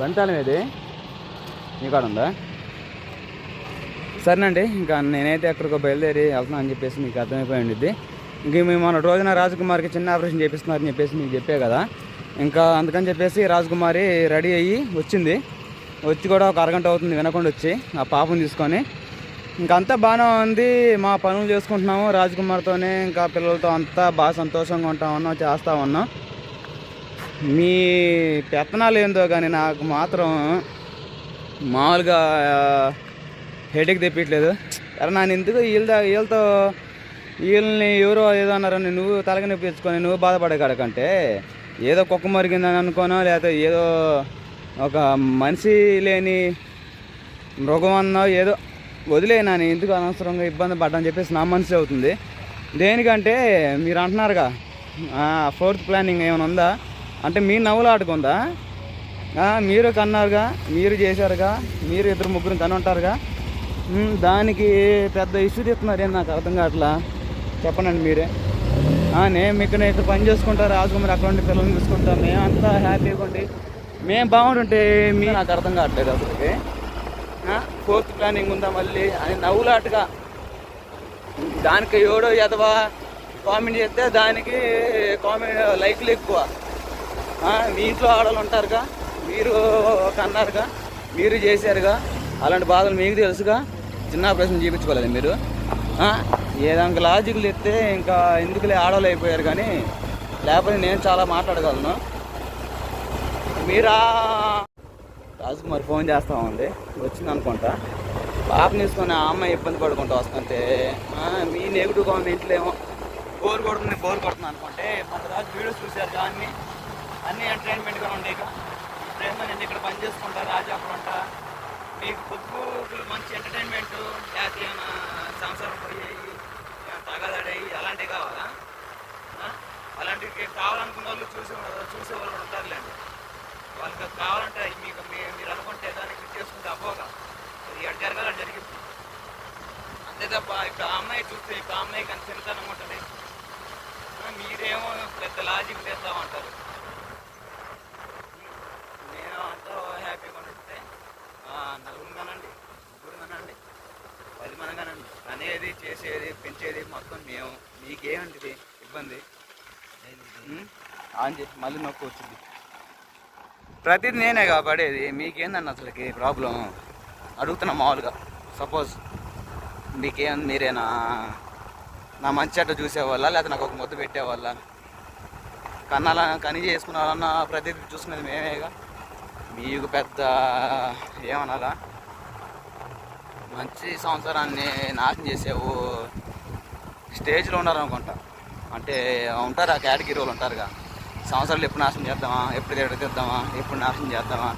బంతాలం ఏది మీ కాడ ఉందా సరేనండి ఇంకా నేనైతే ఎక్కడికో బయలుదేరి వెళ్తున్నా అని చెప్పేసి మీకు అర్థమైపోయి ఉండిద్ది. ఇంక మేము మన రోజున రాజకుమారికి చిన్న ఆపరేషన్ చేపిస్తున్నారని చెప్పేసి మీకు చెప్పే కదా. ఇంకా అందుకని చెప్పేసి రాజకుమారి రెడీ అయ్యి వచ్చింది. వచ్చి కూడా ఒక అరగంట అవుతుంది వినకుండా వచ్చి ఆ పాపను తీసుకొని. ఇంకంతా అంతా బాగానే ఉంది మా పనులు చేసుకుంటున్నాము. రాజకుమార్తోనే ఇంకా పిల్లలతో అంతా బాగా సంతోషంగా ఉంటా ఉన్నాం చేస్తూ ఉన్నాం. మీ పెత్తనాలు ఏందో కానీ నాకు మాత్రం మామూలుగా హెడేక్ తెప్పట్లేదు అరే నేను ఎందుకు వీళ్ళ వీళ్ళతో వీళ్ళని ఎవరో ఏదో అన్నారని నువ్వు తలకి నొప్పించుకొని తెచ్చుకొని నువ్వు బాధపడే కాడకంటే ఏదో కుక్క మరిగిందని అనుకోనో లేకపోతే ఏదో ఒక మనిషి లేని మృగం అన్నో ఏదో వదిలేనా నేను ఎందుకు అనవసరంగా ఇబ్బంది పడ్డాని చెప్పేసి నా మనసు అవుతుంది. దేనికంటే మీరు అంటున్నారుగా ఫోర్త్ ప్లానింగ్ ఏమైనా ఉందా? అంటే మీ నవ్వులు ఆడుకుందా? మీరు కన్నారుగా మీరు చేశారుగా మీరు ఇద్దరు ముగ్గురు కని ఉంటారుగా? దానికి పెద్ద ఇష్యూ తీస్తున్నారు నాకు అర్థం కావట్లా? చెప్పనండి మీరే. నేను మీకు ఇక్కడ పని చేసుకుంటారు రాజకుమారి అక్కడ ఉండి పిల్లల్ని చూసుకుంటాం మేము అంతా హ్యాపీగా ఉండి మేము బాగుంటుంటే మీ నాకు అర్థం కావట్లేదు అసలుకి. ఫోర్త్ ప్లానింగ్ ఉందా మళ్ళీ? అని నవ్వులాటగా. దానికి ఎవడో ఎదవా కామెంట్ చేస్తే దానికి కామెంట్ లైక్లు ఎక్కువ. మీ ఇంట్లో ఆడవాళ్ళు ఉంటారుగా. మీరు కన్నారుగా మీరు చేశారుగా. అలాంటి బాధలు మీకు తెలుసుగా. చిన్న ఆపరేషన్ చూపించుకోలేదు మీరు. ఏదంక లాజిక్లు ఎత్తే ఇంకా ఎందుకులే ఆడవాళ్ళు అయిపోయారు కానీ లేకపోతే నేను చాలా మాట్లాడగలను. మీరా రాజకుమారి ఫోన్ చేస్తా ఉంది. వచ్చింది అనుకుంటా. పాపని తీసుకొని ఆ అమ్మాయి ఇబ్బంది పడుకుంటూ వస్తుంటే మీ నెగిటివ్ కామెంట్లు ఏమో బోర్ కొడుతుంది బోర్ కొడుతుంది అనుకుంటే మన రాజు వీడియోస్ చూశారు కానీ అన్ని ఎంటర్టైన్మెంట్గా ఉండే ఇక. ఇక్కడ పని చేసుకుంటా రాజు అక్కడ మీకు పొద్దు మంచి ఎంటర్టైన్మెంట్ లేకపోతే ఏమైనా సంవత్సరం పోయి తగదాడాయి అలాంటివి కావాలా? అలాంటివి కావాలనుకున్న వాళ్ళు చూసే చూసే వాళ్ళు ఉంటారులేండి వాళ్ళకి అది కావాలంటే మీకు మీరు అనుకుంటే దానికి ఇది చేసుకుంటే అవ్వగా అది ఎక్కడ జరిగింది. అంతే తప్ప ఇప్పుడు ఆ అమ్మాయి చూస్తే ఇప్పుడు ఆ అమ్మాయి కానీ చిన్నతనం ఉంటుంది. మీరేమో పెద్ద లాజిక్ చేద్దామంటారు నేను అంతా హ్యాపీగా ఉంటే నలుగురు కానండి ముగ్గురు కానండి పది మంది కానండి అనేది చేసేది పెంచేది మొత్తం మేము మీకేమంటిది ఇబ్బంది? ఆన్ చేసి మళ్ళీ నొక్కి వచ్చింది. ప్రతిదీ నేనే కాబడేది మీకేందన్న అసలుకి ప్రాబ్లం అడుగుతున్నా మామూలుగా. సపోజ్ మీకేం మీరేనా? నా మంచి అట్ట చూసేవాళ్ళ? లేకపోతే నాకు ఒక ముద్ద పెట్టేవాళ్ళ? కన్నాల కని చేసుకున్న వాళ్ళన్న ప్రతిదీ చూసుకునేది మేమేగా? మీకు పెద్ద ఏమనాలా? మంచి సంవత్సరాన్ని నాశనం చేసావు స్టేజ్లో ఉన్నారనుకుంటా. అంటే ఉంటారు ఆ కేటగిరీలు ఉంటారుగా. సంవత్సరాలు ఎప్పుడు నాశనం చేద్దామా? ఎప్పుడు ఎక్కడ ఎప్పుడు నాశనం చేద్దామా?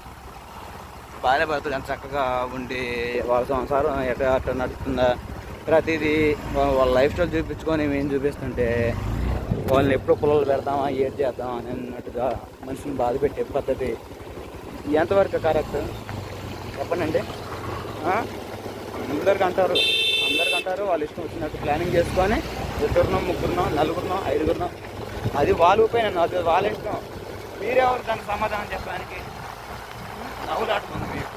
భార్య భర్తలు ఎంత చక్కగా ఉండి వాళ్ళ సంసారం ఎట్లా అట్లా నడుస్తుందా? ప్రతిదీ వాళ్ళ లైఫ్ స్టైల్ చూపించుకొని మేము చూపిస్తుంటే వాళ్ళని ఎప్పుడు పొలాలు పెడదామా ఏది చేద్దామా? అని అన్నట్టుగా మనిషిని బాధ పెట్టే పద్ధతి. ఎంతవరకు కరెక్ట్? చెప్పండి ఆ? అందరికి అంటారు అంటారు వాళ్ళు ఇష్టం వచ్చినట్టు ప్లానింగ్ చేసుకొని ఇద్దరునో ముగ్గురునో నలుగురునో ఐదుగురునో అది వాళ్ళు ఉపయోగం అది వాళ్ళ ఇష్టం. మీరెవరు దానికి సమాధానం చెప్పడానికి? నవ్వులాడుతుంది మీకు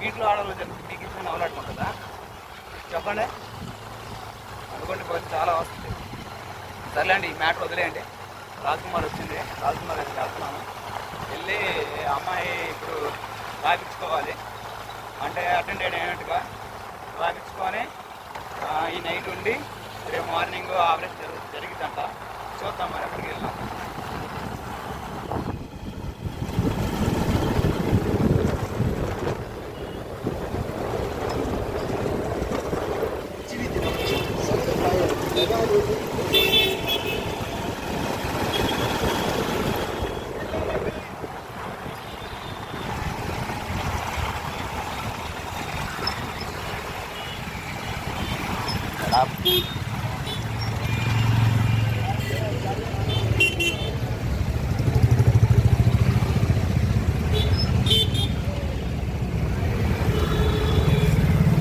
వీటిలో ఆడవాళ్ళు చెప్తే మీకు ఇష్టం నవ్వులాడుకుంటుందా? చెప్పండి. అనుకోండి పోతే చాలా వస్తుంది. సర్లేండి ఈ మ్యాటర్ వదిలేయండి. రాజ్కుమార్ వచ్చింది. రాజ్కుమార్ వచ్చి వెళ్తున్నాను వెళ్ళి అమ్మాయి ఇప్పుడు రాపించుకోవాలి అంటే అటెండ్ అయినట్టుగా రాపించుకొని ఈ నైట్ ఉండి రేపు మార్నింగ్ ఆపరేషన్ జరుగు చూద్దాం మరి అక్కడికి వెళ్ళాం.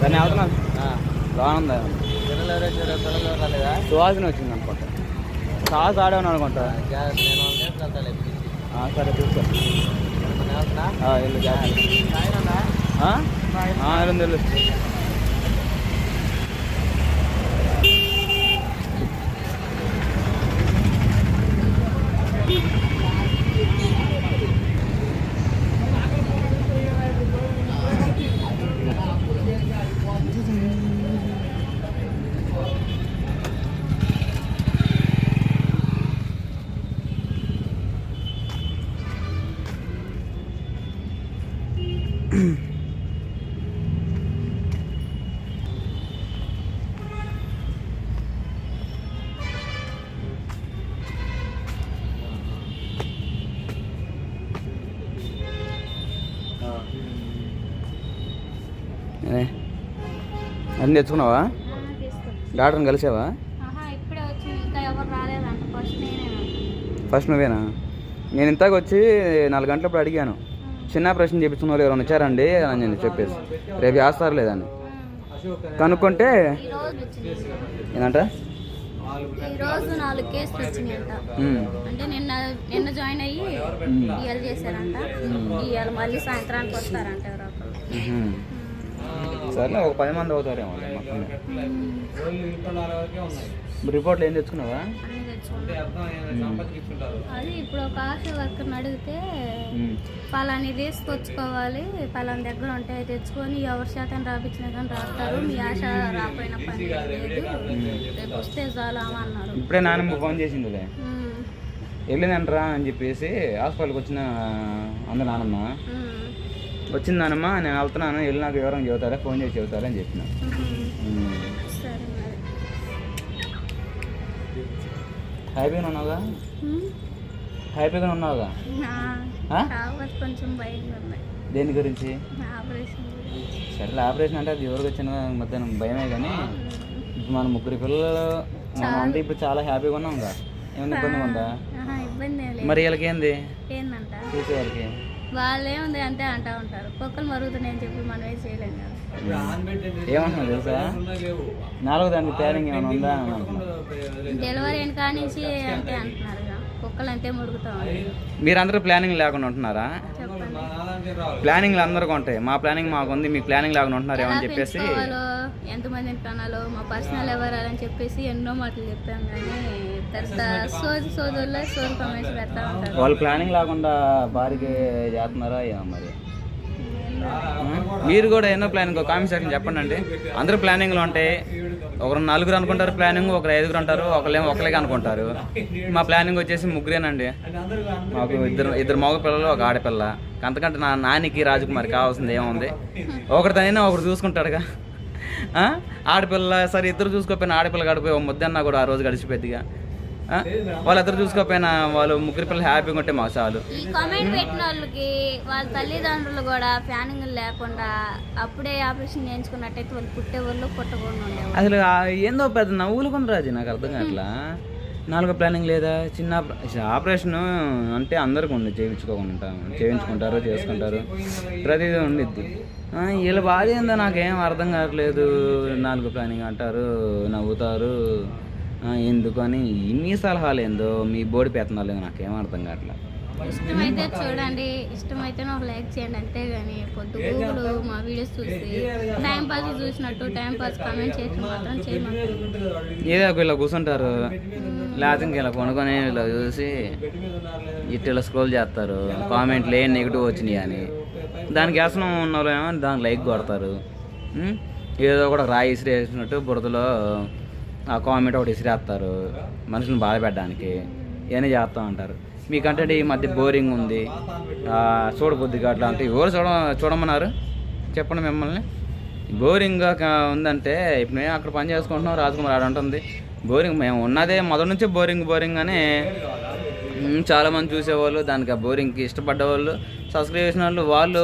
దాన్ని అవుతున్నాను బాగుంది. సువాసన వచ్చింది అనుకుంటా. సాస్ ఆడాను అనుకుంటా. సరే చూసుకో వెళ్ళు వెళ్ళు, అన్నీ తెచ్చుకున్నావా డాక్టర్ని కలిసావా? ఫస్ట్ నువ్వేనా? నేను ఇంతకు వచ్చి నాలుగు గంటలప్పుడు అడిగాను. చిన్న ప్రశ్న చేపించుకున్న వాళ్ళు ఎవరైనా వచ్చారండి అని నేను చెప్పేసి. రేపు చేస్తారు లేదని. కనుక్కుంటే ఏంటంట ఈ రోజు నాలుగు కేసులు వచ్చినాయంట. ఉమ్. అంటే నిన్న నిన్న జాయిన్ అయ్యి ఇవాళ చేశారంట. ఇవాళ మళ్ళీ సాయంత్రానికి వస్తారంట ఎవరో సర్లే ఒక పది మంది అవుతారేమో రిపోర్ట్లు ఏం తెచ్చుకున్నావా? అది ఇప్పుడు ఒక ఆశ వర్కర్ని అడిగితే. పలాని తీసుకొచ్చుకోవాలి పలాని దగ్గర ఉంటాయి తెచ్చుకొని ఎవరి శాతం రాపించినా కానీ రాస్తారు మీ ఆశ రాపోయిన పని లేదు. రేపు వస్తే చాలా అన్నారు. ఇప్పుడే నాన్నమ్మ ఫోన్ చేసిందిలే. వెళ్ళిందంటరా అని చెప్పేసి హాస్పిటల్కి వచ్చిన అంద నానమ్మ. ఉమ్, వచ్చింది నానమ్మ నేను వెళ్తున్నాను వెళ్ళి నాకు వివరం చెబుతారా ఫోన్ చేసి చెబుతారా అని చెప్పిన. హ్యాపీగా ఉన్నావుగా? హ్యాపీగా ఉన్నావుగా? దేని గురించి? సరే ఆపరేషన్ అంటే అది ఎవరికి వచ్చిన మధ్యాహ్నం భయమే కానీ. ఇప్పుడు మన ముగ్గురు పిల్లలు మనం అంటే ఇప్పుడు చాలా హ్యాపీగా ఉన్నాంగా ఏమైనా ఇబ్బంది ఉందా? మరి వీళ్ళకి ఏంది ఏందంట? చూసేవాళ్ళకి. వాళ్ళే ఉంది అంటే అంటా ఉంటారు. కుక్కలు మరుగుతున్నాయని చెప్పి మనం ఏం చేయలేం కదా. తెలుసా? నాలుగో దానికి ప్లానింగ్ ఏమైనా ఉందా అని డెలివరీ అయిన కాడి నుంచి అంతే అంటున్నారు. కుక్కలు అంతే మురుగుతాం మీరందరూ ప్లానింగ్ లేకుండా ఉంటున్నారా? ప్లానింగ్లు అందరికీ ఉంటాయి. మా ప్లానింగ్ మాకు ఉంది మీ ప్లానింగ్ లేకుండా ఉంటున్నారు ఏమని చెప్పేసి. ఎంతమందిని కనాలో మా పర్సనల్ ఎవరాలని చెప్పేసి ఎన్నో మాటలు చెప్పాం కానీ తర్వాత సోది సోదుల్లో సోది కామెంట్స్ పెడతా ఉంటారు. వాళ్ళు ప్లానింగ్ లేకుండా భార్యకి చేస్తున్నారా ఏమో మరి? మీరు కూడా ఎన్నో ప్లానింగ్ కామెంట్ సెక్షన్ చెప్పండి అండి. అందరూ ప్లానింగ్లు ఉంటాయి ఒకరు నలుగురు అనుకుంటారు ప్లానింగ్ ఒకరు ఐదుగురు అంటారు ఒకళ్ళేమో ఒకరిగా అనుకుంటారు. మా ప్లానింగ్ వచ్చేసి ముగ్గురేనండి. మాకు ఇద్దరు ఇద్దరు మగ పిల్లలు ఒక ఆడపిల్ల. అంతకంటే నా నానికి రాజకుమారి కావాల్సింది ఏముంది? ఒకరి తనైనా ఒకరు చూసుకుంటాడుగా. ఆ? ఆడపిల్ల సరే ఇద్దరు చూసుకోకపోయినా ఆడపిల్ల గడిపోయి ఒక ముద్దన్నా కూడా ఆ రోజు గడిచిపోద్దిగా? వాళ్ళిద్దరు చూసుకోకపోయినా వాళ్ళు ముగ్గురు పిల్లలు హ్యాపీగా ఉంటే మాకు చాలు. ఈ కామెంట్ పెట్టిన వాళ్ళకి వాళ్ళ తల్లిదండ్రులు కూడా ప్లానింగ్ లేకుండా అప్పుడే ఆపరేషన్ చేయించుకున్నట్టయితే వాళ్ళు పుట్టేవాళ్ళు పుట్టకుండా ఉండేవాళ్ళు. అసలు ఆ ఏందో పెద్ద నవ్వులు కొంది రాజు నాకు అర్థం కావట్లా. నాలుగో ప్లానింగ్ లేదా? చిన్న ఆపరేషన్ అంటే అందరికి ఉంది చేయించుకోకుండా చేయించుకుంటారు చేసుకుంటారు. ప్రతిదీ ఉండిద్ది. వీళ్ళ బాధ ఏందో నాకేం అర్థం కావట్లేదు. నాలుగో ప్లానింగ్ అంటారు నవ్వుతారు. ఆ, ఎందుకు అని ఇన్ని సలహాలు ఏందో మీ బోడి పెత్తనాలు ఏందో నాకేం అర్థం కావట్లేదు ఇష్టమైతే చూడండి ఇష్టమైతే ఒక లైక్ చేయండి అంతేగాని పొద్దు గూగుల్ మా వీడియోస్ చూసి టైం పాస్ చూసినట్టు టైం పాస్ కామెంట్ చేయడం మాత్రం చేయమంటారు ఏదో ఒక ఇలా కూర్చుంటారు లేకపోతే ఇంక ఇలా కొనుక్కొని ఇలా చూసి ఇట్లా ఇలా స్క్రోల్ చేస్తారు కామెంట్లు ఏం నెగిటివ్ వచ్చినాయి అని. దానికి వ్యసనం ఉన్న వాళ్ళు ఏమో దానికి లైక్ కొడతారు? ఏదో కూడా రాయి ఇసిరేసినట్టు బురదలో ఆ కామెంట్ ఒకటి ఇసిరేస్తారు మనుషులను బాధ పెట్టడానికి. ఇవన్నీ చేస్తూ ఉంటారు. మీకంటే ఈ మధ్య బోరింగ్ ఉంది. ఆ, అట్లా అంటే ఎవరు చూడ చూడమన్నారు? చెప్పండి మిమ్మల్ని. బోరింగ్గా ఉందంటే ఇప్పుడు మేము అక్కడ పని చేసుకుంటున్నాం రాజకుమార్ ఆడ ఉంటుంది. బోరింగ్ మేము ఉన్నదే మొదటి నుంచి బోరింగ్ బోరింగ్ అని చాలామంది చూసేవాళ్ళు. దానికి ఆ బోరింగ్కి ఇష్టపడ్డ వాళ్ళు సబ్స్క్రైబ్ చేసిన వాళ్ళు వాళ్ళు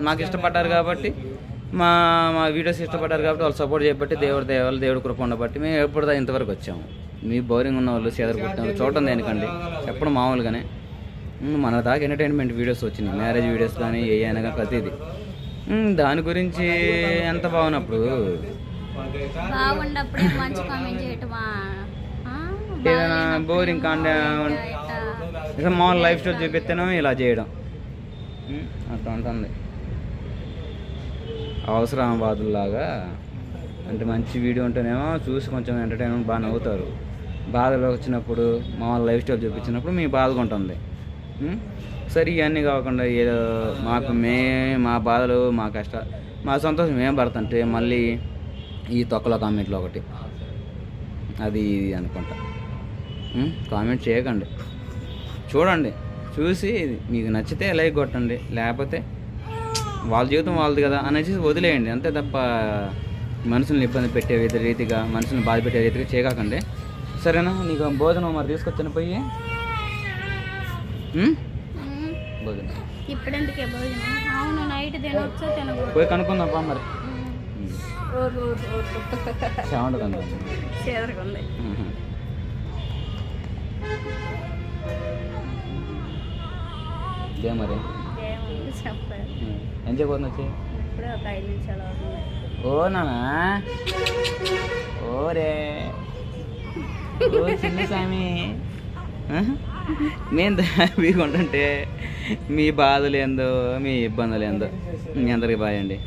మాకు ఇష్టపడ్డారు కాబట్టి మా మా వీడియోస్ ఇష్టపడ్డారు కాబట్టి వాళ్ళు సపోర్ట్ చేయబట్టి దేవుడి దేవాలు దేవుడి కృప ఉండబట్టి మేము ఎప్పుడు ఇంతవరకు వచ్చాము. మీ బోరింగ్ ఉన్న వాళ్ళు చేదర పుట్టిన వాళ్ళు చూడటం దేనికండి? చెప్పడం మామూలుగానే. మన దాకా ఎంటర్టైన్మెంట్ వీడియోస్ వచ్చినాయి. మ్యారేజ్ వీడియోస్ కానీ ఏ అయినా కానీ ప్రతిదీ. దాని గురించి ఎంత బాగున్నప్పుడు? ఏదైనా బోరింగ్ కాంటే ఎట్టా? ఇక మామూలు లైఫ్ స్టైల్ చూపిస్తేనే ఇలా చేయడం? అట్లా ఉంటుంది. అవసరాబాదులాగా అంటే మంచి వీడియో ఉంటేనేమో చూసి కొంచెం ఎంటర్టైన్మెంట్ బాగా నవ్వుతారు. బాధలు వచ్చినప్పుడు మామూలు లైఫ్ స్టైల్ చూపించినప్పుడు మీ బాధగా ఉంటుంది సరే ఇవన్నీ కాకుండా ఏదో మాకు మే మా బాధలు మా కష్టాలు మా సంతోషం ఏం పడుతుంటే మళ్ళీ ఈ తొక్కల కామెంట్లో ఒకటి. అది ఇది అనుకుంటా. కామెంట్ చేయకండి. చూడండి. చూసి మీకు నచ్చితే లైక్ కొట్టండి. లేకపోతే వాళ్ళ జీవితం వాళ్ళది కదా అనేసి వదిలేయండి. అంతే తప్ప మనుషుల్ని ఇబ్బంది పెట్టే రీతిగా మనుషుల్ని బాధ పెట్టే రీతిగా చేయకండి సరేనా? నీకు భోజనం మరి తీసుకొచ్చాను పోయి. భోజనం. పోయి కనుక్కుందాం పా మరి. ఇదే మరి. చెప్పారు. ఏం చేయబోతుంది వచ్చి? ఇప్పుడే ఒక ఐదు నిమిషాలు అవుతుంది. ఓ నానా? ఓరే. ఓ చిన్న స్వామి మేము హ్యాపీగా ఉంటుంటే మీ బాధలు ఏందో మీ ఇబ్బందులు ఏందో మీ అందరికి బాయ్ అండి.